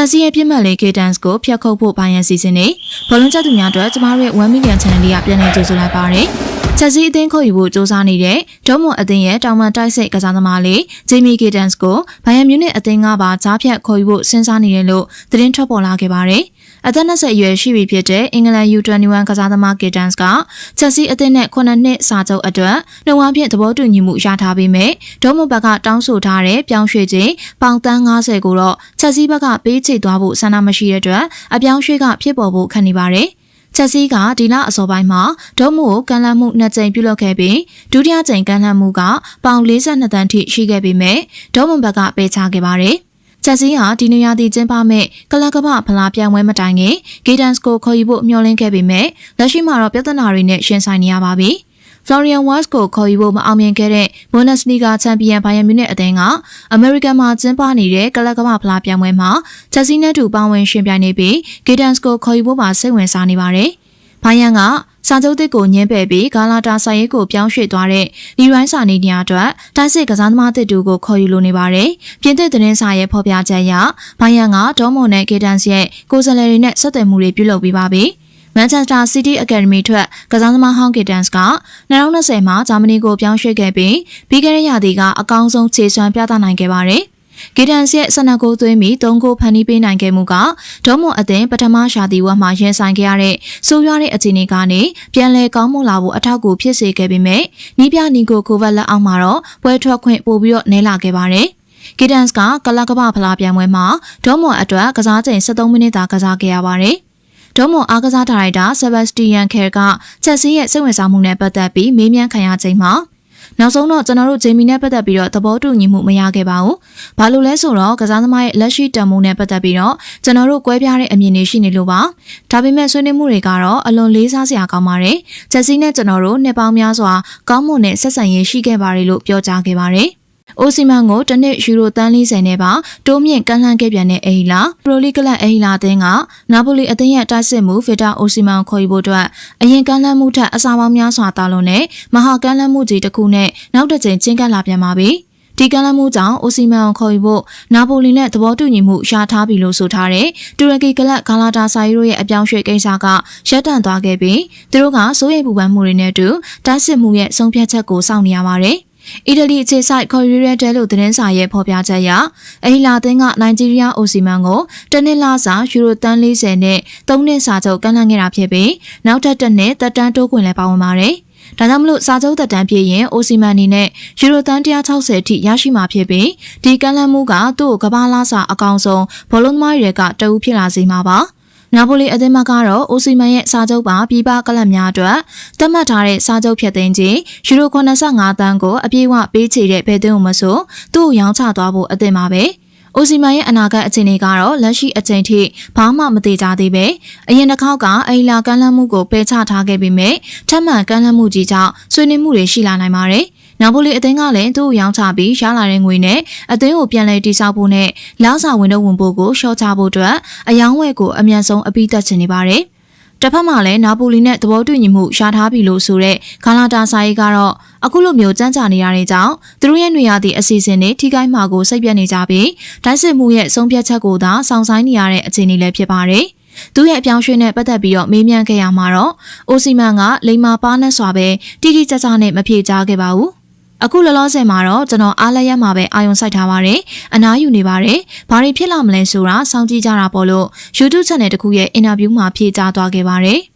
ချက်စီရဲ့ပြစ်မှတ်လေး Cadence ကိုဖျက်ခုတ်ဖို့ပိုင်းရန်စီစဉ်နေဘောလုံးချက်သူများအတွက်ကျမတို့ရဲ့1 million channel လေးကပြန်လည်ကြိုဆိုလိုက်ပါတယ်ချက်စီအသင်းခေါ်ယူဖို့စ조사နေတဲ့ဒေါမွန်အသင်းရဲ့တောင်ပန်တိုက်စိတ်ကစားသမားလေးဂျေမီကေတန်စ်ကိုဘိုင်ယန်မြူနစ်အသင်းကပါကြားဖြတ်ခေါ်ယူဖို့စဉ်းစားနေတယ်လို့သတင်းထွက်ပေါ်လာခဲ့ပါတယ်။အသက်20အရွယ်ရှိပြီဖြစ်တဲ့အင်္ဂလန် U21 ကစားသမားကေတန်စ်ကချက်စီအသင်းနဲ့9နှစ်စာချုပ်အတွက်နှုတ်ဝမ်းဖြင့်သဘောတူညီမှုရထားပေမဲ့ဒေါမွန်ဘက်ကတောင်းဆိုထားတဲ့ပြောင်းရွှေ့ခြင်းပေါင်တန်း90ကိုတော့ချက်စီဘက်ကပေးချေသွားဖို့ဆန္ဒမရှိတဲ့အတွက်အပြောင်းရွှေ့ကဖြစ်ပေါ်ဖို့ခံနေပါတယ်။ချက်စီကဒီလအစောပိုင်းမှာဒေါ်မှုကိုကန်လန့်မှုနှစ်ကြိမ်ပြုလုပ်ခဲ့ပြီးဒုတိယကြိမ်ကန်လန့်မှုကပေါင်42တန်းထိရှိခဲ့ပေမဲ့ဒေါ်မွန်ဘက်ကပေးချခဲ့ပါတယ်။ချက်စီကဒီနေရာတည်ကျင်းပမဲ့ကလပ်ကပဖလားပြန်ပွဲမတိုင်ခင်ဂေဒန်စ်ကိုခေါ်ယူဖို့မျှော်လင့်ခဲ့ပေမဲ့လက်ရှိမှာတော့ပြဿနာတွေနဲ့ရှင်ဆိုင်နေရပါပြီ။ Florian Wirtz ကိုခေါ်ယူဖို့မအောင်မြင်ခဲ့တဲ့ Bundesliga ချန်ပီယံဘိုင်ယန်မြူနစ်အသင်းကအမေရိကန်မှာကျင်းပနေတဲ့ကလပ်ကမ္ဘာဖလားပြိုင်ပွဲမှာချက်စီနဲ့တူပါဝင်ရှင်ပြိုင်နေပြီး Giddens ကိုခေါ်ယူဖို့ပါစိတ်ဝင်စားနေပါတယ်။ဘိုင်ယန်ကစာချုပ်တစ်ကိုညှင်းပယ်ပြီးဂါလာတာဆိုင်ရဲကိုပြောင်းရွှေ့သွားတဲ့လီရိုင်းစာနေညာအတွက်တိုက်စစ်ကစားသမားတစ်တူကိုခေါ်ယူလိုနေပါတယ်။ပြင်သစ်သတင်းစာရဲ့ဖော်ပြချက်အရဘိုင်ယန်ကဒေါမွန်နဲ့ဂေဒန်စ်ရဲ့ကိုယ်စားလှယ်တွေနဲ့ဆက်သွယ်မှုတွေပြုလုပ်ပြီးပါပြီ။ Manchester City Academy ထွက်ကစားသမားဟောင်းဂီတန်စ်က2020မှာဂျာမနီကိုပြောင်းရွှေ့ခဲ့ပြီးပြီးခဲ့တဲ့ရာသီကအကောင်းဆုံးခြေစွမ်းပြသနိုင်ခဲ့ပါတယ်။ဂီတန်စ်ရဲ့ဆနကိုသွင်းပြီး၃ဂိုးဖန်တီးပေးနိုင်ခဲ့မှုကဒေါမွန်အသင်းပထမရာသီဝက်မှာရင်ဆိုင်ခဲ့ရတဲ့ဆိုးရွားတဲ့အခြေအနေကနေပြန်လည်ကောင်းမွန်လာဖို့အထောက်အကူဖြစ်စေခဲ့ပေမဲ့နီးပြနီကိုကိုဗတ်လက်အောက်မှာတော့ပွဲထွက်ခွင့်ပို့ပြီးတော့နဲလာခဲ့ပါတယ်။ဂီဒန်စ်ကကလပ်ကပ္ပဖလားပြိုင်ပွဲမှာဒေါမွန်အတွက်ကစားချိန်73မိနစ်သာကစားခဲ့ရပါတယ်။ ဒေါမွန်အားကစားဒါရိုက်တာဆဘတ်စတီယန်ခဲကချက်စီရဲ့စိတ်ဝင်စားမှုနဲ့ပတ်သက်ပြီးမေးမြန်းခံရချိန်မှာနောက်ဆုံးတော့ကျွန်တော်တို့ဂျေမီနဲ့ပတ်သက်ပြီးတော့သဘောတူညီမှုမရခဲ့ပါဘူး။ဘာလို့လဲဆိုတော့ကစားသမားရဲ့လက်ရှိတံမိုးနဲ့ပတ်သက်ပြီးတော့ကျွန်တော်တို့ကွဲပြားတဲ့အမြင်တွေရှိနေလို့ပါ။ဒါပေမဲ့ဆွေးနွေးမှုတွေကတော့အလွန်လေးစားစရာကောင်းပါတယ်။ချက်စီနဲ့ကျွန်တော်တို့နှစ်ပေါင်းများစွာကောင်းမွန်တဲ့ဆက်ဆံရေးရှိခဲ့ပါတယ်လို့ပြောကြားခဲ့ပါတယ်။ အိုစီမန်ကိုတစ်နှစ်ယူရိုတန်း40နဲ့ပါတိုးမြင့်ကန့်လန့်ခဲ့ပြန်တဲ့အေဟီလာပရိုလီကလပ်အေဟီလာအသင်းကနာပိုလီအသင်းရဲ့တိုက်စစ်မှုဗီတာအိုစီမန်ခေါ်ယူဖို့အတွက်အရင်ကန့်လန့်မှုထက်အစာပေါင်းများစွာတာလွန်တဲ့မဟာကန့်လန့်မှုကြီးတစ်ခုနဲ့နောက်တစ်ကြိမ်ချင်းကပ်လာပြန်ပါပြီဒီကလမှုကြောင့်အိုစီမန်ကိုခေါ်ယူဖို့နာပိုလီနဲ့သဘောတူညီမှုရှာထားပြီလို့ဆိုထားတဲ့တူရကီကလပ်ဂါလာတာစာရီတို့ရဲ့အပြောင်းရွှေ့ကိစ္စကရပ်တန့်သွားခဲ့ပြီးသူတို့ကစိုးရိမ်ပူပန်မှုတွေနဲ့အတူတိုက်စစ်မှုရဲ့ဆုံးဖြတ်ချက်ကိုစောင့်နေရပါတယ်။ အီတလီအခြေဆိုင်ခေါ်ရီရဲတဲလို့သတင်းစာရဲ့ဖော်ပြချက်အရအဟီလာသင်းကနိုင်ဂျီးရီးယားအိုစီမန်ကိုတနစ်လစာယူရိုတန်း40နဲ့3နှစ်စာချုပ်ကန့်လန့်ခဲ့တာဖြစ်ပြီးနောက်ထပ်တစ်နှစ်သက်တမ်းတိုးခွင့်လည်းပါဝင်ပါတယ်။ဒါကြောင့်မလို့စာချုပ်သက်တမ်းပြည့်ရင်အိုစီမန်အနေနဲ့ယူရိုတန်း160အထိရရှိမှာဖြစ်ပြီးဒီကန့်လန့်မှုကသူ့ကိုကမ္ဘာလားစာအကောင်ဆုံးဘောလုံးသမားတွေကတအူးဖြစ်လာစေမှာပါ။ နာပိုလီအသင်းမကတော့အိုစီမန်ရဲ့စာချုပ်ပါပြည်ပကလပ်များအတွက်သတ်မှတ်ထားတဲ့စာချုပ်ဖြတ်သိမ်းခြင်းယူရို85တန်းကိုအပြည့်အဝပေးချေတဲ့ဘယ်သွင်းမဆိုသူ့ကိုရောင်းချသွားဖို့အသင့်ပါပဲ။အိုစီမန်ရဲ့အနာဂတ်အခြေအနေကတော့လက်ရှိအချိန်ထိဘာမှမသေးကြသေးပဲအရင်တစ်ခေါက်ကအိလာကမ်းလှမ်းမှုကိုပယ်ချထားခဲ့ပေမဲ့ထပ်မံကမ်းလှမ်းမှုကြီးကြောင့်ဆွေးနွေးမှုတွေရှိလာနိုင်ပါတယ်။ နာပိုလီအသင်းကလည်းသူ့ကိုရောင်းချပြီးရလာတဲ့ငွေနဲ့အသင်းကိုပြန်လည်တည်ဆောက်ဖို့နဲ့လောက်စာဝင်တော့ဝင်ဖို့ကိုရှော့ချဖို့အတွက်အယောင်းဝယ်ကိုအမြန်ဆုံးအပြီးတက်ချင်နေပါတယ်။တစ်ဖက်မှာလည်းနာပိုလီနဲ့သဘောတူညီမှုရှားထားပြီလို့ဆိုတဲ့ဂါလာတာစာရေးကတော့အခုလိုမျိုးကြမ်းကြာနေရတဲ့ကြောင့်သူတို့ရဲ့နေရာသည့်အစီအစဉ်တွေထိခိုက်မှာကိုစိတ်ပြတ်နေကြပြီးတိုင်းစစ်မှုရဲ့ဆုံးဖြတ်ချက်ကိုသာစောင့်ဆိုင်နေရတဲ့အခြေအနေလည်းဖြစ်ပါတယ်။သူရဲ့အပြောင်းရွှေ့နဲ့ပတ်သက်ပြီးတော့မေးမြန်းခဲ့ရမှာတော့အိုစီမန်ကလိမ္မာပါနဲ့စွာပဲတိတိကျကျနဲ့မဖြေကြားခဲ့ပါဘူး အခုလောလောဆယ်မှာတော့ကျွန်တော်အားလက်ရမှာပဲအာယုံစိုက်ထားပါတယ်။အနားယူနေပါတယ်။ဘာတွေဖြစ်လာမလဲဆိုတာစောင့်ကြည့်ကြတာပေါ့လို့ YouTube channel တခုရဲ့အင်တာဗျူးမှာဖြေကြားသွားခဲ့ပါတယ်။